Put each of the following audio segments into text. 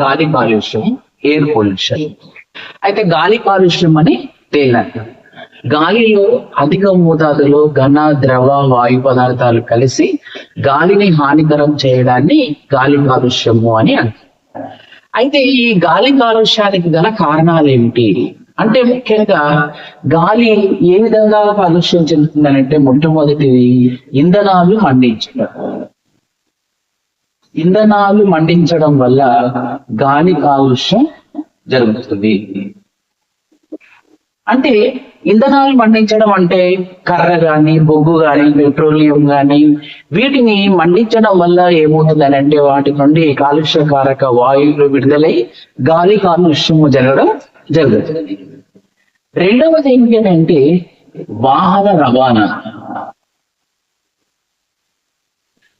గాలి కాలుష్యం air pollution అయితే గాలి కాలుష్యం అని తేలినట్టు. గాలిలో అధిక మోతాదులో ఘన ద్రవ వాయు పదార్థాలు కలిసి గాలిని హానికరం చేయడాన్ని గాలి కాలుష్యము అని అంటారు. అయితే ఈ గాలి కాలుష్యానికి గల కారణాలు ఏమిటి? అంటే ముఖ్యంగా గాలి ఏ విధంగా కాలుష్యం చెందుతుందనంటే మొట్టమొదటిది ఇంధనాలు మండించడం ఇంధనాలు మండించడం వల్ల గాలి కాలుష్యం జరుగుతుంది. అంటే ఇంధనాలు మండించడం అంటే కర్ర గాని బొగ్గు గాని పెట్రోలియం గాని వీటిని మండించడం వల్ల ఏమవుతుందని అంటే వాటి నుండి కాలుష్యకారక వాయువులు విడుదలై గాలి కాలుష్యము జరగడం జరుగుతుంది. రెండవది ఏంటి అంటే వాహన రవాణా.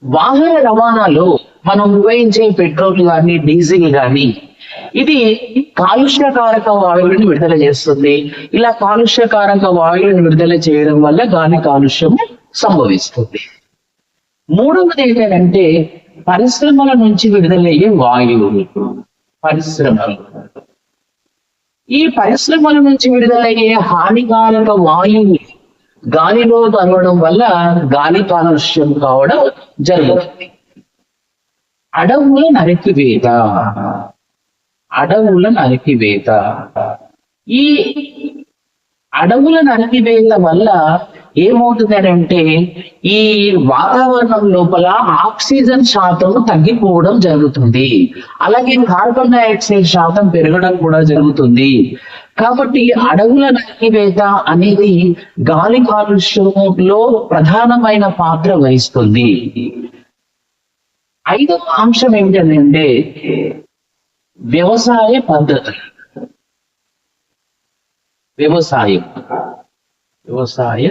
వాహన రవాణాలో మనం ఉపయోగించే పెట్రోల్ కానీ డీజిల్ కానీ ఇది కాలుష్యకారక వాయువులను విడుదల చేస్తుంది. ఇలా కాలుష్యకారక వాయువులను విడుదల చేయడం వల్ల గాలి కాలుష్యం సంభవిస్తుంది. మూడవది ఏంటంటే పరిశ్రమల నుంచి విడుదలయ్యే వాయువులు పరిశ్రమలు. ఈ పరిశ్రమల నుంచి విడుదలయ్యే హానికారక వాయువు గాలిలో తరవడం వల్ల గాలి కాలుష్యం కావడం జరుగుతుంది. అడవుల నరికివేత అడవుల నరికివేత ఈ అడవుల నరికివేత వల్ల ఏమవుతుందంటే ఈ వాతావరణం లోపల ఆక్సిజన్ శాతం తగ్గిపోవడం జరుగుతుంది. అలాగే కార్బన్ డైఆక్సైడ్ శాతం పెరగడం కూడా జరుగుతుంది. కాబట్టి అడవుల నరికివేత అనేది గాలి కాలుష్యంలో ప్రధానమైన పాత్ర వహిస్తుంది. ఐదవ అంశం ఏమిటంటే వ్యవసాయ పద్ధతులు. వ్యవసాయం. వ్యవసాయ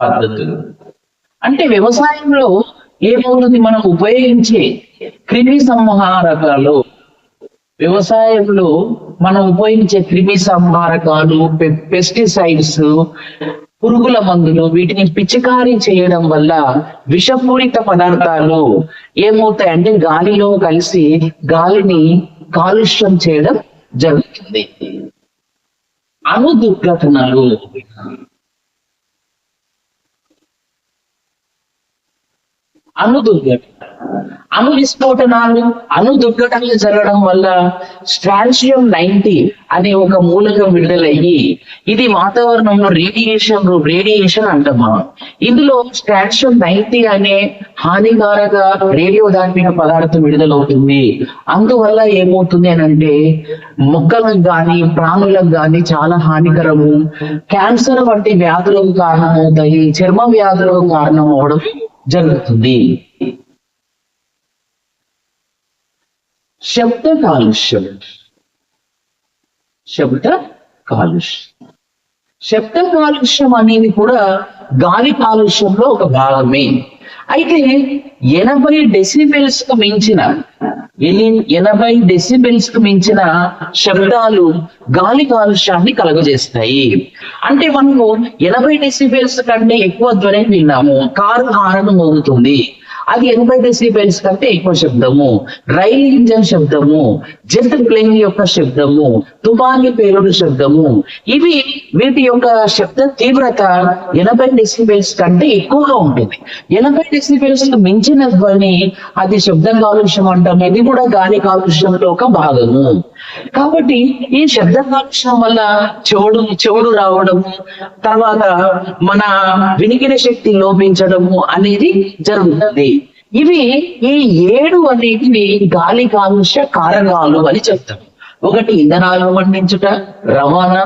పద్ధతులు. అంటే వ్యవసాయంలో ఏమవుతుంది? మనం ఉపయోగించే క్రిమి సంహారకాలు. వ్యవసాయంలో మనం ఉపయోగించే క్రిమి సంహారకాలు పెస్టిసైడ్స్ పురుగుల మందులు వీటిని పిచికారీ చేయడం వల్ల విషపూరిత పదార్థాలు ఏమవుతాయంటే గాలిలో కలిసి గాలిని కాలుష్యం చేయడం జరుగుతుంది. అణు దుర్ఘటనలు అనుదుర్ఘట అణు విస్ఫోటనాలు అణు దుర్ఘటనలు జరగడం వల్ల స్ట్రాన్షియం నైన్టీ అనే ఒక మూలకం విడుదలయ్యి ఇది వాతావరణంలో రేడియేషన్ రేడియేషన్ అంటాం మనం. ఇందులో స్ట్రాన్షియం నైన్టీ అనే హానికారక రేడియోధార్మిక పదార్థం విడుదలవుతుంది. అందువల్ల ఏమవుతుంది అని అంటే మొక్కలకు కానీ ప్రాణులకు కానీ చాలా హానికరము. క్యాన్సర్ వంటి వ్యాధులకు కారణమవుతాయి చర్మ వ్యాధులకు కారణం అవడం జరుగుతుంది. శబ్ద కాలుష్యం. శబ్ద కాలుష్యం. శబ్ద కాలుష్యం అనేది కూడా గాలి కాలుష్యంలో ఒక భాగమే. అయితే ఎనభై డెసిబెల్స్కు మించిన ఎనభై డెసిబెల్స్కు మించిన శబ్దాలు గాలి కాలుష్యాన్ని కలుగజేస్తాయి. అంటే మనము ఎనభై డెసిబెల్స్ కంటే ఎక్కువ ధ్వని విన్నాము. కారు హారణం మోగుతుంది. అది ఎనభై డెసిబెల్స్ కంటే ఎక్కువ శబ్దము. రైల్ ఇంజన్ శబ్దము జెట్ ప్లేన్ యొక్క శబ్దము తుపాని పేలుడు శబ్దము. ఇవి వీటి యొక్క శబ్ద తీవ్రత ఎనభై డెసిబెల్స్ కంటే ఎక్కువగా ఉంటుంది. ఎనభై డెసిబెల్స్ మించిన ధ్వని అది శబ్ద కాలుష్యం అంటాం. ఇది కూడా గాలి కాలుష్యంలో ఒక భాగము. కాబట్టి ఈ శబ్ద కాలుష్యం వల్ల చెవుడు చెవుడు రావడము తర్వాత మన వినికిన శక్తి లోపించడము అనేది జరుగుతుంది. ఇవి ఈ ఏడు అనేటివి గాలి కాలుష్య కారకాలు అని చెప్తాం. ఒకటి ఇంధనాలు పండించుట రవాణా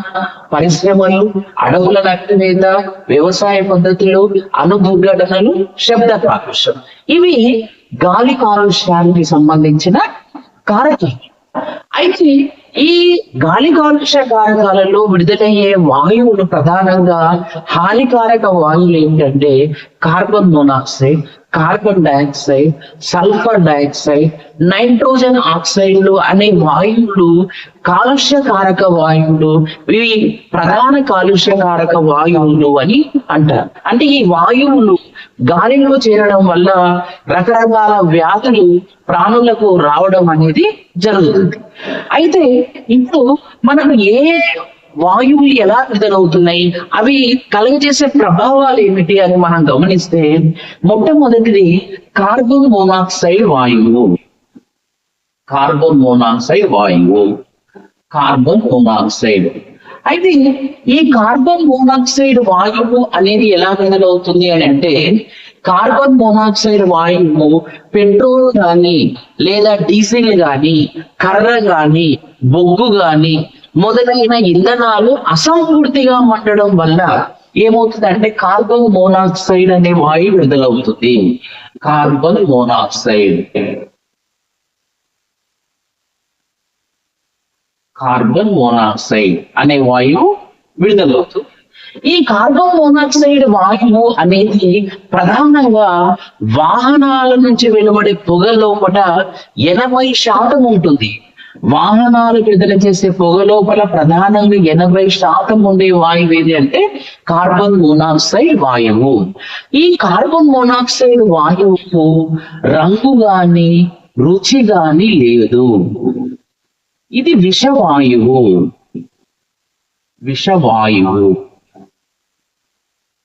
పరిశ్రమలు అడవుల నక్తివేత వ్యవసాయ పద్ధతులు అనుభూఘటనలు శబ్ద కాలుష్యం. ఇవి గాలి కాలుష్యానికి సంబంధించిన కారకాలు. అయితే ఈ గాలి కాలుష్య కారకాలలో విడుదలయ్యే వాయువులు ప్రధానంగా హానికారక వాయువులు ఏంటంటే carbon monoxide carbon dioxide sulphur dioxide nitrogen ఆక్సైడ్లు అనే వాయువులు కాలుష్యకారక వాయువులు ఇవి ప్రధాన కాలుష్యకారక వాయువులు అని అంటారు. అంటే ఈ వాయువులు గాలిలో చేరడం వల్ల రకరకాల వ్యాధులు ప్రాణులకు రావడం అనేది జరుగుతుంది. అయితే ఇప్పుడు మనం ఏ వాయువులు ఎలా విడుదలవుతున్నాయి? అవి కలుగజేసే ప్రభావాలు ఏమిటి అని మనం గమనిస్తే మొట్టమొదటిది కార్బన్ మోనాక్సైడ్ వాయువు. కార్బన్ మోనాక్సైడ్ వాయువు. Carbon monoxide. అయితే ఈ కార్బన్ మోనాక్సైడ్ వాయువు అనేది ఎలా విడుదలవుతుంది అని అంటే కార్బన్ మోనాక్సైడ్ వాయువు పెట్రోల్ కానీ లేదా డీజిల్ కానీ కర్ర కానీ బొగ్గు కానీ మొదలైన ఇంధనాలు అసంపూర్తిగా మండడం వల్ల ఏమవుతుందంటే కార్బన్ మోనాక్సైడ్ అనే వాయువు విడుదలవుతుంది. Carbon monoxide. కార్బన్ మోనాక్సైడ్ అనే వాయువు విడుదలవుతుంది. ఈ కార్బన్ మోనాక్సైడ్ వాయువు అనేది ప్రధానంగా వాహనాల నుంచి వెలువడే పొగ లోపల ఎనభై శాతం ఉంటుంది. వాహనాలు విడుదల చేసే పొగ లోపల ప్రధానంగా ఎనభై శాతం ఉండే వాయువు ఏది అంటే కార్బన్ మోనాక్సైడ్ వాయువు. ఈ కార్బన్ మోనాక్సైడ్ వాయువుకు రంగు గాని రుచి గాని లేదు. ఇది విషవాయువు. విషవాయువు.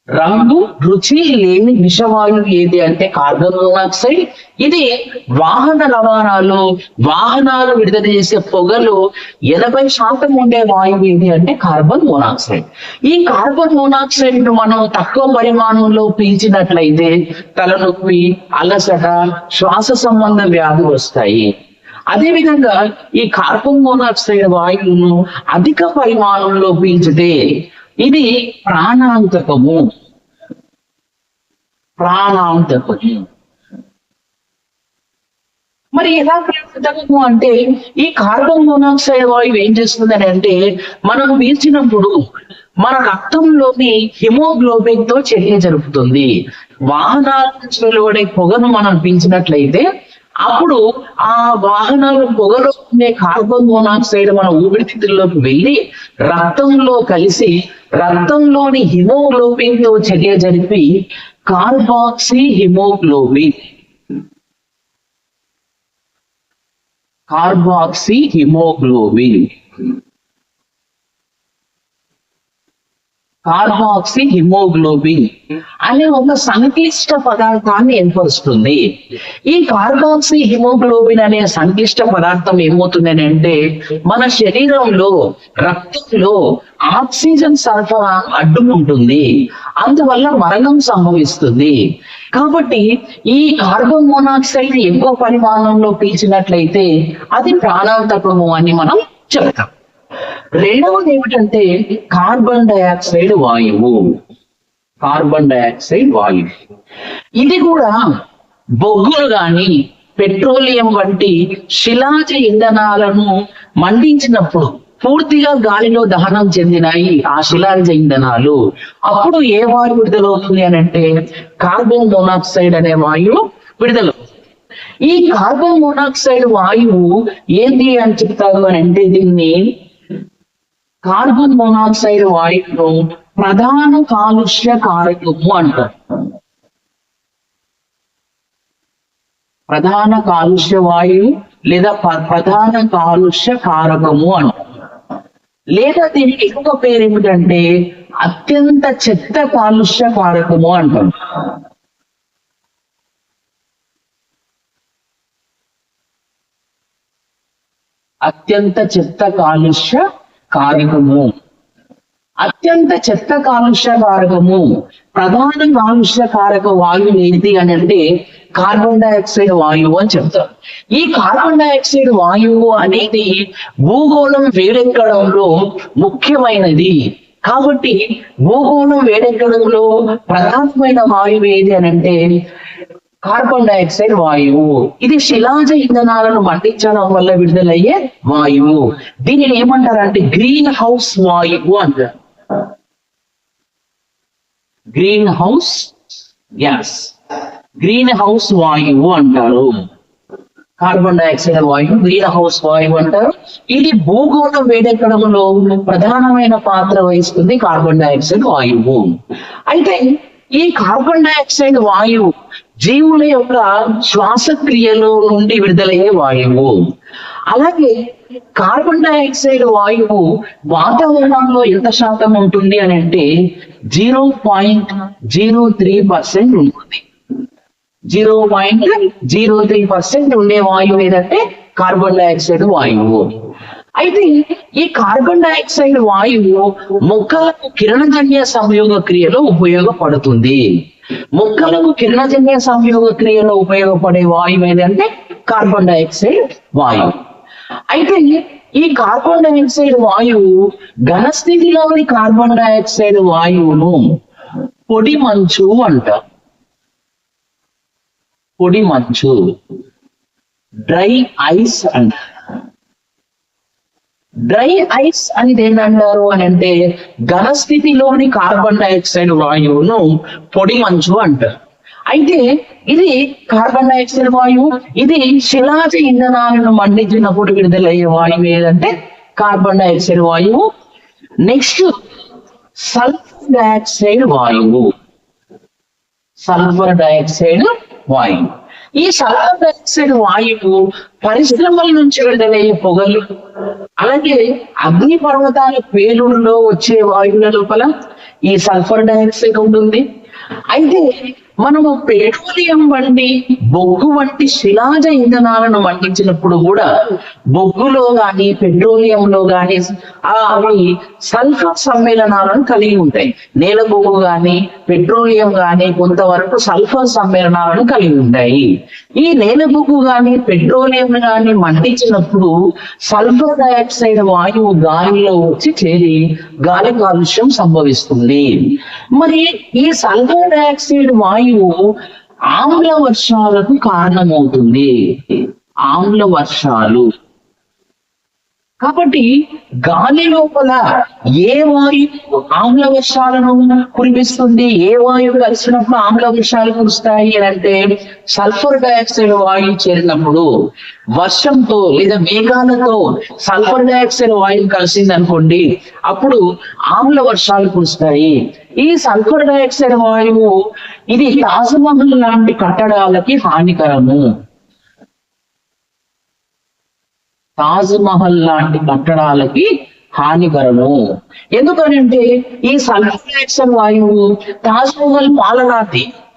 రంగు రుచి లేని విషవాయువు ఏది అంటే కార్బన్ మోనాక్సైడ్. ఇది వాహన రవాణాలు వాహనాలు విడుదల చేసే పొగలు ఎనభై శాతం ఉండే వాయువు ఏది అంటే కార్బన్ మోనాక్సైడ్. ఈ కార్బన్ మోనాక్సైడ్ను మనం తక్కువ పరిమాణంలో పీల్చినట్లయితే తలనొప్పి అలసట శ్వాస సంబంధ వ్యాధులు వస్తాయి. అదేవిధంగా ఈ కార్బన్ మోనాక్సైడ్ వాయువును అధిక పరిమాణంలో పీల్చితే ఇది ప్రాణాంతకము. ప్రాణాంతకము. మరి ఎలా ప్రాణాంతకము అంటే ఈ కార్బన్ మోనాక్సైడ్ వాయువు ఏం చేస్తుందని అంటే మనం పీల్చినప్పుడు మన రక్తంలోని హిమోగ్లోబిన్తో చర్య జరుపుతుంది. వాహనాల నుంచి వెలువడే పొగను మనం పీల్చినట్లయితే అప్పుడు ఆ వాహనాలు పొగలో ఉండే కార్బన్ మోనాక్సైడ్ మన ఊపిరితిత్తుల్లోకి వెళ్ళి రక్తంలో కలిసి రక్తంలోని హిమోగ్లోబిన్తో చర్య జరిపి carboxy haemoglobin carboxy haemoglobin carboxy haemoglobin అనే ఒక సంక్లిష్ట పదార్థాన్ని ఏర్పరుస్తుంది. ఈ కార్బాక్సీ హిమోగ్లోబిన్ అనే సంక్లిష్ట పదార్థం ఏమవుతుందని అంటే మన శరీరంలో రక్తంలో ఆక్సిజన్ సరఫరా అడ్డుకుంటుంది. అందువల్ల మరణం సంభవిస్తుంది. కాబట్టి ఈ కార్బన్ మోనాక్సైడ్ ఎక్కువ పరిమాణంలో పీల్చినట్లయితే అది ప్రాణాంతకము అని మనం చెప్తాం. రెండవది ఏమిటంటే కార్బన్ డయాక్సైడ్ వాయువు. కార్బన్ డయాక్సైడ్ వాయువు. ఇది కూడా బొగ్గులు గాని పెట్రోలియం వంటి శిలాజ ఇంధనాలను మండించినప్పుడు పూర్తిగా గాలిలో దహనం చెందినాయి ఆ శిలాజ ఇంధనాలు. అప్పుడు ఏ వాయువు విడుదలవుతుంది అని అంటే కార్బన్ మోనాక్సైడ్ అనే వాయువు విడుదల ఈ కార్బన్ మోనాక్సైడ్ వాయువు ఏంటి అని చెప్తారు అని అంటే దీన్ని కార్బన్ మోనాక్సైడ్ వాయువును ప్రధాన కాలుష్య కారకము అంటారు. ప్రధాన కాలుష్య వాయువు లేదా ప్రధాన కాలుష్య కారకము అంటారు. లేదా దీనికి ఇంకొక పేరు ఏమిటంటే అత్యంత చెత్త కాలుష్య కారకము అంటారు. అత్యంత చెత్త కాలుష్య కారకము అత్యంత చెత్త కాలుష్య కారకము. ప్రధాన కాలుష్య కారక వాయువు ఏంటి అని అంటే కార్బన్ డైఆక్సైడ్ వాయువు అని చెప్తారు. ఈ కార్బన్ డైఆక్సైడ్ వాయువు అనేది భూగోళం వేడెక్కడంలో ముఖ్యమైనది. కాబట్టి భూగోళం వేడెక్కడంలో ప్రధానమైన వాయువు ఏది అని అంటే కార్బన్ డైఆక్సైడ్ వాయువు. ఇది శిలాజ ఇంధనాలను మండించడం వల్ల విడుదలయ్యే వాయువు. దీనిని ఏమంటారంటే గ్రీన్ హౌస్ వాయువు అంటారు. Greenhouse gas. గ్రీన్ హౌస్ వాయువు అంటారు. కార్బన్ డైఆక్సైడ్ వాయువు గ్రీన్ హౌస్ వాయువు అంటారు. ఇది భూగోళం వేడెక్కడంలో ప్రధానమైన పాత్ర వహిస్తుంది కార్బన్ డైఆక్సైడ్ వాయువు. అయితే ఈ కార్బన్ డైఆక్సైడ్ వాయువు జీవుల యొక్క శ్వాసక్రియలో నుండి విడుదలయ్యే వాయువు. అలాగే కార్బన్ డైఆక్సైడ్ వాయువు వాతావరణంలో ఎంత శాతం ఉంటుంది అని అంటే zero point zero three percent ఉంటుంది. Zero point zero three percent ఉండే వాయువు ఏదంటే కార్బన్ డైఆక్సైడ్ వాయువు. అయితే ఈ కార్బన్ డైఆక్సైడ్ వాయువు మొక్కలకు కిరణజన్య సంయోగ క్రియలో ఉపయోగపడుతుంది. మొక్కలకు కిరణజన్య సంయోగ క్రియలో ఉపయోగపడే వాయువు ఏదంటే కార్బన్ డైఆక్సైడ్ వాయువు. అయితే ఈ కార్బన్ డైఆక్సైడ్ వాయువు ఘనస్థితిలోని కార్బన్ డైఆక్సైడ్ వాయువును పొడి మంచు అంట. పొడి మంచు. డ్రై ఐస్ అంటారు డ్రై ఐస్ అనేది ఏంటంటారు అని అంటే ఘనస్థితిలోని కార్బన్ డైఆక్సైడ్ వాయువును పొడి మంచు అంటారు. అయితే ఇది కార్బన్ డైఆక్సైడ్ వాయువు ఇది శిలాజ ఇంధనాలను మండించినప్పుడు విడుదలయ్యే వాయువు ఏదంటే కార్బన్ డైఆక్సైడ్ వాయువు. నెక్స్ట్ సల్ఫర్ డైఆక్సైడ్ వాయువు. సల్ఫర్ డైఆక్సైడ్ వాయువు. ఈ సల్ఫర్ డైఆక్సైడ్ వాయువు పరిశ్రమల నుంచి విడుదలయ్యే పొగలు అలాగే అగ్ని పర్వతాల పేలుడులో వచ్చే వాయువుల లోపల ఈ సల్ఫర్ డైఆక్సైడ్ ఉంటుంది. అయితే మనము పెట్రోలియం వంటి బొగ్గు వంటి శిలాజ ఇంధనాలను మండించినప్పుడు కూడా బొగ్గులో గాని పెట్రోలియంలో గాని అవి సల్ఫర్ సమ్మేళనాలను కలిగి ఉంటాయి. నేల బొగ్గు గాని పెట్రోలియం గాని కొంతవరకు సల్ఫర్ సమ్మేళనాలను కలిగి ఉంటాయి. ఈ నేల బొగ్గు గాని పెట్రోలియం గాని మండించినప్పుడు సల్ఫర్ డైఆక్సైడ్ వాయువు గాలిలో వచ్చి చేరి గాలి కాలుష్యం సంభవిస్తుంది. మరి ఈ సల్ఫర్ డైఆక్సైడ్ వాయువు ఆమ్ల వర్షాలకు కారణమవుతుంది. ఆమ్ల వర్షాలు. కాబట్టి గాలి లోపల ఏ వాయువు ఆమ్ల వర్షాలను కురిపిస్తుంది? ఏ వాయువు కలిసినప్పుడు ఆమ్ల వర్షాలు కురుస్తాయి అని అంటే సల్ఫర్ డైఆక్సైడ్ వాయువు చేరినప్పుడు వర్షంతో లేదా మేఘాలతో సల్ఫర్ డైఆక్సైడ్ వాయువు కలిసింది అనుకోండి అప్పుడు ఆమ్ల వర్షాలు కురుస్తాయి. ఈ సల్ఫర్ డైఆక్సైడ్ వాయువు ఇది తాజ్మహల్ లాంటి కట్టడాలకి హానికరము. తాజ్ మహల్ లాంటి కట్టడాలకి హానికరము. ఎందుకనంటే ఈ సల్ఫర్ వాయువు తాజ్మహల్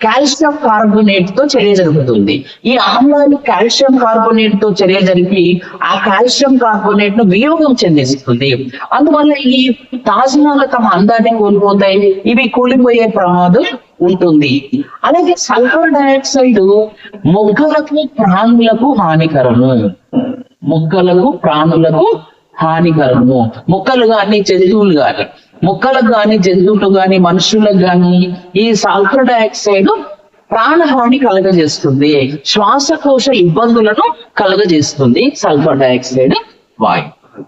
కాల్షియం కార్బోనేట్తో చర్య జరుగుతుంది. ఈ ఆమ్లాలు కాల్షియం కార్బోనేట్తో చర్య జరిపి ఆ కాల్షియం కార్బోనేట్ను వియోగం చెందిస్తుంది. అందువల్ల ఈ తాజ్మహల్ తమ అందాన్ని కోల్పోతాయి. ఇవి కూలిపోయే ప్రమాదం ఉంటుంది. అలాగే సల్ఫర్ డైఆక్సైడ్ మొగ్గలకు ప్రాణులకు హానికరము. మొక్కలకు ప్రాణులకు హానికరము. మొక్కలు గాని జంతువులు గాని. మొక్కలకు గాని జంతువులు గాని మనుషులకు గాని ఈ సల్ఫర్ డైఆక్సైడ్ ప్రాణహాని కలగజేస్తుంది. శ్వాసకోశ ఇబ్బందులను కలగజేస్తుంది సల్ఫర్ డైఆక్సైడ్ వాయు.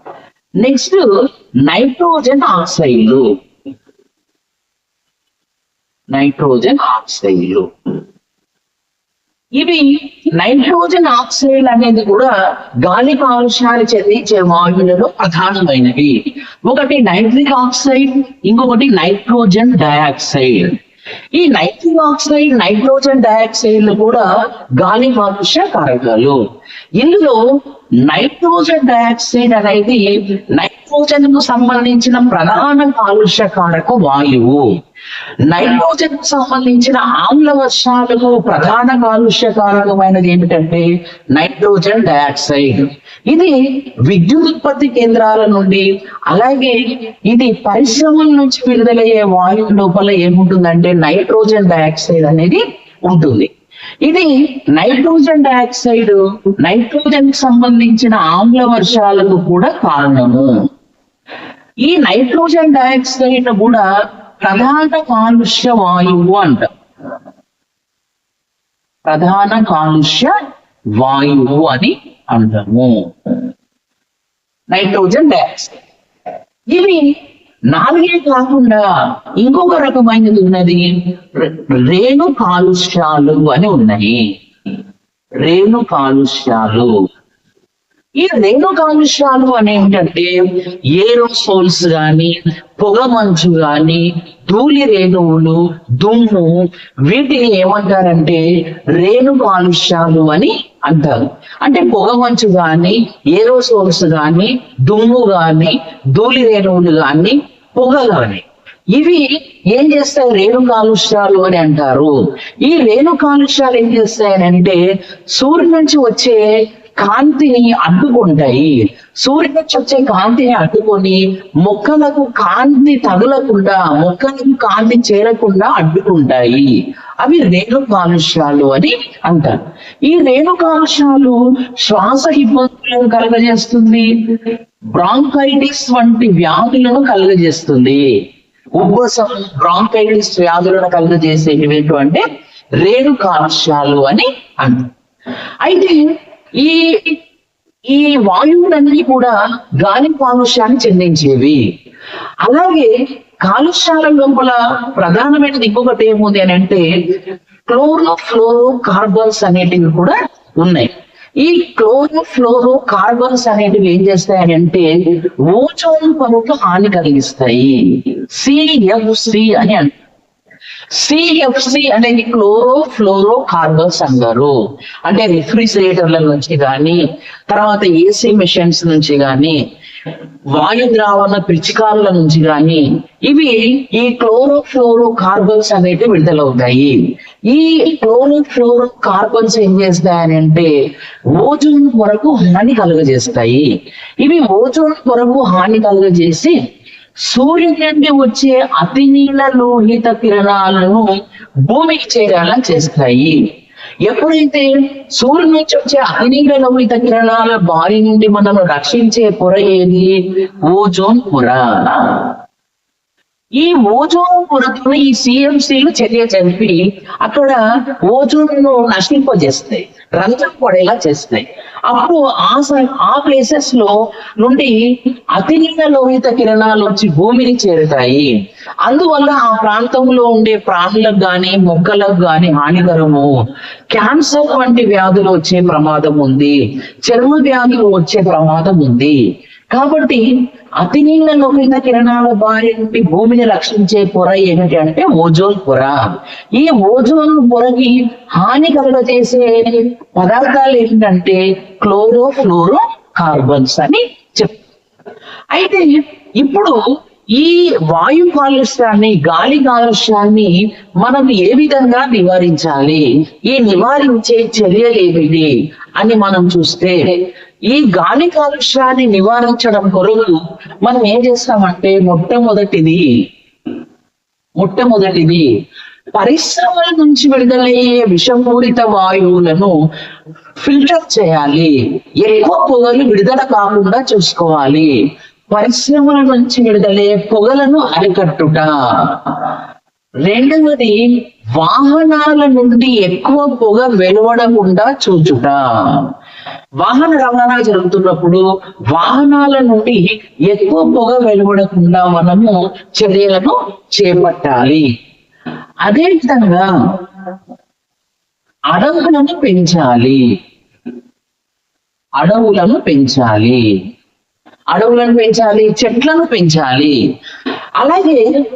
నెక్స్ట్ నైట్రోజన్ ఆక్సైడ్లు నైట్రోజన్ ఆక్సైడ్లు. ఇవి నైట్రోజన్ ఆక్సైడ్ అనేది కూడా గాలి కాలుష్యాలు చెందించే వాయువులలో ప్రధానమైనవి. ఒకటి నైట్రిక్ ఆక్సైడ్ ఇంకొకటి నైట్రోజన్ డయాక్సైడ్. ఈ నైట్రిక్ ఆక్సైడ్ నైట్రోజన్ డయాక్సైడ్ కూడా గాలి కాలుష్య కారకాలు. ఇందులో నైట్రోజన్ డయాక్సైడ్ అనేది నైట్రోజన్కు సంబంధించిన ప్రధాన కాలుష్య కారక వాయువు. నైట్రోజన్కు సంబంధించిన ఆమ్ల వర్షాలకు ప్రధాన కాలుష్య కారకమైనది ఏమిటంటే నైట్రోజన్ డయాక్సైడ్. ఇది విద్యుత్ ఉత్పత్తి కేంద్రాల నుండి అలాగే ఇది పరిశ్రమల నుంచి విడుదలయ్యే వాయువు లోపల ఏముంటుందంటే నైట్రోజన్ డయాక్సైడ్ అనేది ఉంటుంది. ఇది నైట్రోజన్ డయాక్సైడ్ నైట్రోజన్కి సంబంధించిన ఆమ్ల వర్షాలకు కూడా కారణము. ఈ నైట్రోజన్ డయాక్సైడ్ కూడా ప్రధాన కాలుష్య వాయువు అంట. ప్రధాన కాలుష్య వాయువు అని అంటాము నైట్రోజన్ డయాక్సైడ్. ఇవి నాలుగే కాకుండా ఇంకొక రకమైనది ఉన్నది. రేణు కాలుష్యాలు అని ఉన్నాయి. రేణు కాలుష్యాలు. ఈ రేణు కాలుష్యాలు అని ఏంటంటే ఏరోసోల్స్ గాని పొగ మంచు గాని ధూళి రేణువులు దుమ్ము వీటిని ఏమంటారంటే రేణు కాలుష్యాలు అని అంటారు అంటే పొగ మంచు గాని ఏరోసోల్స్ గాని దుమ్ము గాని ధూళి రేణువులు గాని పొగ గాని. ఇవి ఏం చేస్తాయి? రేణు కాలుష్యాలు అని అంటారు. ఈ రేణు కాలుష్యాలు ఏం చేస్తాయని అంటే సూర్యుడి నుంచి వచ్చే కాంతిని అడ్డుకుంటాయి. సూర్యుడి నుంచి వచ్చే కాంతిని అడ్డుకొని మొక్కలకు కాంతి తగలకుండా మొక్కలకు కాంతి చేరకుండా అడ్డుకుంటాయి. అవి రేణు కాలుష్యాలు అని అంటారు. ఈ రేణు కాలుష్యాలు శ్వాస ఇబ్బందులను కలగజేస్తుంది బ్రాంకైటిస్ వంటి వ్యాధులను కలుగజేస్తుంది. ఉబ్బసం బ్రాంకైటిస్ వ్యాధులను కలగజేసేవి అంటే రేణు కాలుష్యాలు అని అంటారు. అయితే ఈ ఈ వాయువులన్నీ కూడా గాలి కాలుష్యాన్ని చెందించేవి. అలాగే కాలుష్యాల లోపల ప్రధానమైనది ఇంకొకటి ఏముంది అని అంటే క్లోరో ఫ్లోరో కార్బన్స్ అనేటివి కూడా ఉన్నాయి. ఈ క్లోరో ఫ్లోరో కార్బన్స్ అనేటివి ఏం చేస్తాయని అంటే ఓజోన్ పొరకు హాని కలిగిస్తాయి. సిఎఫ్సి అని అంటారు. సిఎఫ్సి అనేది క్లోరో ఫ్లోరో కార్బన్స్ అంటారు. అంటే రిఫ్రిజిరేటర్ల నుంచి కానీ తర్వాత ఏసీ మిషన్స్ నుంచి కానీ వాయు ద్రావణ పిచికారుల నుంచి కానీ ఇవి ఈ క్లోరో ఫ్లోరో కార్బన్స్ అనేవి విడుదలవుతాయి. ఈ క్లోరో ఫ్లోరో కార్బన్స్ ఏం చేస్తాయని అంటే ఓజోన్ పొరకు హాని కలుగజేస్తాయి. ఇవి ఓజోన్ పొరకు హాని కలుగజేసి సూర్యుడి నుండి వచ్చే అతి లోహిత కిరణాలను భూమికి చేరేలా చేస్తాయి. ఎప్పుడైతే సూర్యుడి నుంచి వచ్చే అతి కిరణాల బారి నుండి మనం రక్షించే పొర ఏది? ఓజోన్ పొర. ఈ ఓజోన్ పొరతోనే ఈ సిఎంసీలు చర్య జరిపి అక్కడ ఓజోన్ను నశింపజేస్తాయి రంధ్రం పడేలా చేస్తాయి. అప్పుడు ఆ ఆ ప్లేసెస్లో నుండి అతినీల లోహిత కిరణాలు వచ్చి భూమిని చేరుతాయి. అందువల్ల ఆ ప్రాంతంలో ఉండే ప్రాణులకు గాని మొక్కలకు గాని హానికరము. క్యాన్సర్ వంటి వ్యాధులు వచ్చే ప్రమాదం ఉంది. చర్మ వ్యాధులు వచ్చే ప్రమాదం ఉంది. కాబట్టి అతి నీళ్ళ లోహిత కిరణాల బారి నుండి భూమిని రక్షించే పొర ఏమిటి అంటే ఓజోన్ పొర. ఈ ఓజోన్ పొరకి హాని కలుగజేసే పదార్థాలు ఏంటంటే క్లోరో ఫ్లోరో కార్బన్స్ అని చెప్. అయితే ఇప్పుడు ఈ వాయు కాలుష్యాన్ని గాలి కాలుష్యాన్ని మనం ఏ విధంగా నివారించాలి? ఈ నివారించే చర్యలు ఏమిటి అని మనం చూస్తే ఈ గాలి కాలుష్యాన్ని నివారించడం కొరకు మనం ఏం చేస్తామంటే మొట్టమొదటిది మొట్టమొదటిది పరిశ్రమల నుంచి విడుదలయ్యే విషపూరిత వాయువులను ఫిల్టర్ చేయాలి. ఎక్కువ పొగలు విడుదల కాకుండా చూసుకోవాలి. పరిశ్రమల నుంచి విడుదలయ్యే పొగలను అరికట్టుట. రెండవది వాహనాల నుండి ఎక్కువ పొగ వెలువడకుండా చూచుట. వాహన రవాణా జరుగుతున్నప్పుడు వాహనాల నుండి ఎక్కువ పొగ వెలువడకుండా మనము చర్యలను చేపట్టాలి. అదే విధంగా అడవులను పెంచాలి. అడవులను పెంచాలి. అడవులను పెంచాలి చెట్లను పెంచాలి. అలాగే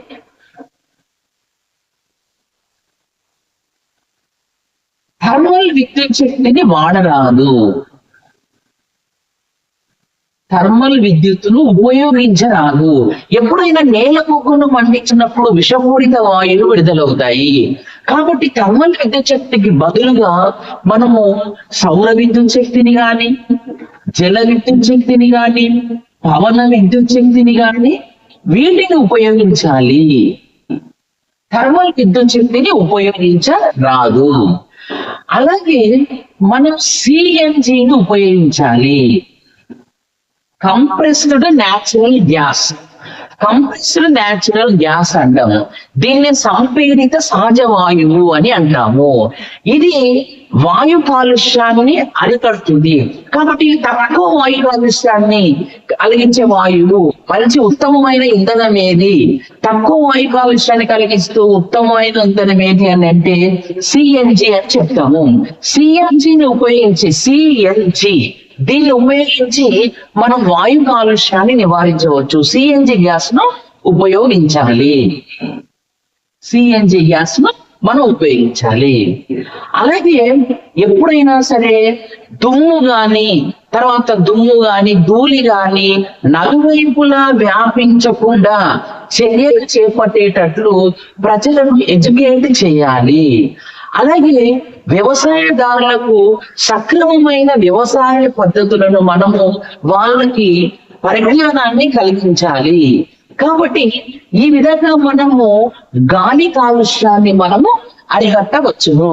థర్మల్ విద్యుత్ శక్తిని వాడరాదు. థర్మల్ విద్యుత్తును ఉపయోగించరాదు. ఎప్పుడైనా నేల మొగ్గును మండించినప్పుడు విషపూరిత వాయువులు విడుదలవుతాయి. కాబట్టి థర్మల్ విద్యుత్ శక్తికి బదులుగా మనము సౌర విద్యుత్ శక్తిని గాని జల విద్యుత్ శక్తిని గాని పవన విద్యుత్ శక్తిని గాని వీటిని ఉపయోగించాలి. థర్మల్ విద్యుత్ శక్తిని ఉపయోగించరాదు. అలాగే మనం సిఎన్జిని ఉపయోగించాలి. Compressed natural gas compressed natural gas అంటాము. దీన్ని సంపీడిత సహజ వాయువు అని అంటాము. ఇది వాయు కాలుష్యాన్ని అరికడుతుంది. కాబట్టి తక్కువ వాయు కాలుష్యాన్ని కలిగించే వాయువు మంచి ఉత్తమమైన ఇంధనం ఏది? తక్కువ వాయు కాలుష్యాన్ని కలిగిస్తూ ఉత్తమమైన ఇంధనం ఏది అని అంటే సిఎన్జి అని చెప్తాము. సిఎన్జిని ఉపయోగించి సిఎన్జి దీన్ని ఉపయోగించి మనం వాయు కాలుష్యాన్ని నివారించవచ్చు. సిఎన్జి గ్యాస్ను ఉపయోగించాలి. సిఎన్జి గ్యాస్ను మనం ఉపయోగించాలి. అలాగే ఎప్పుడైనా సరే దుమ్ము గాని తర్వాత దుమ్ము గాని ధూళి గాని నలువైపులా వ్యాపించకుండా చర్యలు చేపట్టేటట్లు ప్రజలను ఎడ్యుకేట్ చేయాలి. అలాగే వ్యవసాయదారులకు సక్రమమైన వ్యవసాయ పద్ధతులను మనము వాళ్ళకి పరిజ్ఞానాన్ని కలిగించాలి కాబట్టి ఈ విధంగా మనము గాలి కాలుష్యాన్ని మనము అరికట్టవచ్చును.